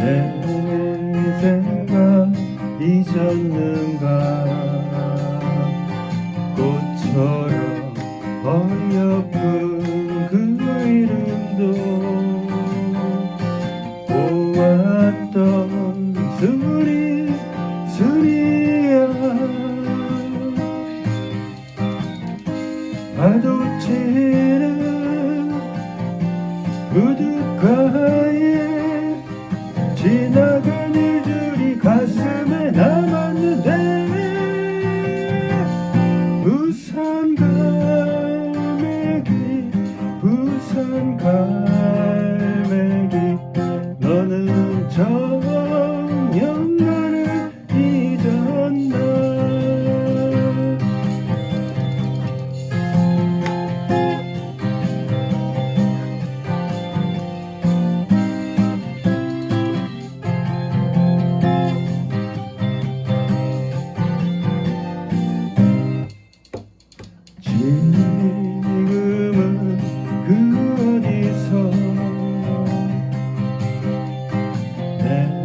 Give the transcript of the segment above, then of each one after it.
내 생각 잊었는가? 우두가에 지나간 일들이 가슴에 남았는데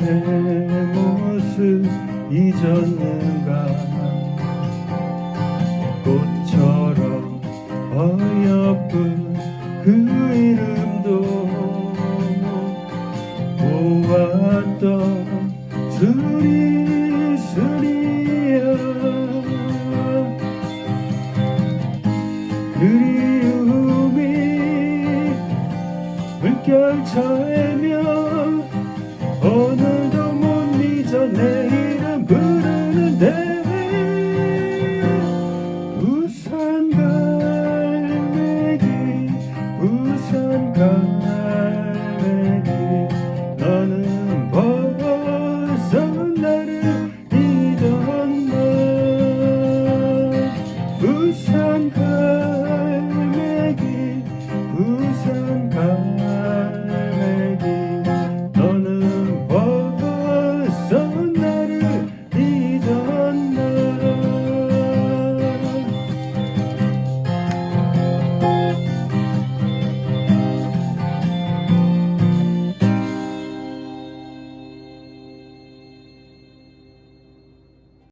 내 모습 잊었는가. 꽃처럼 어여쁜 그 이름도 보았던 수리수리야 그리움이 물결처에며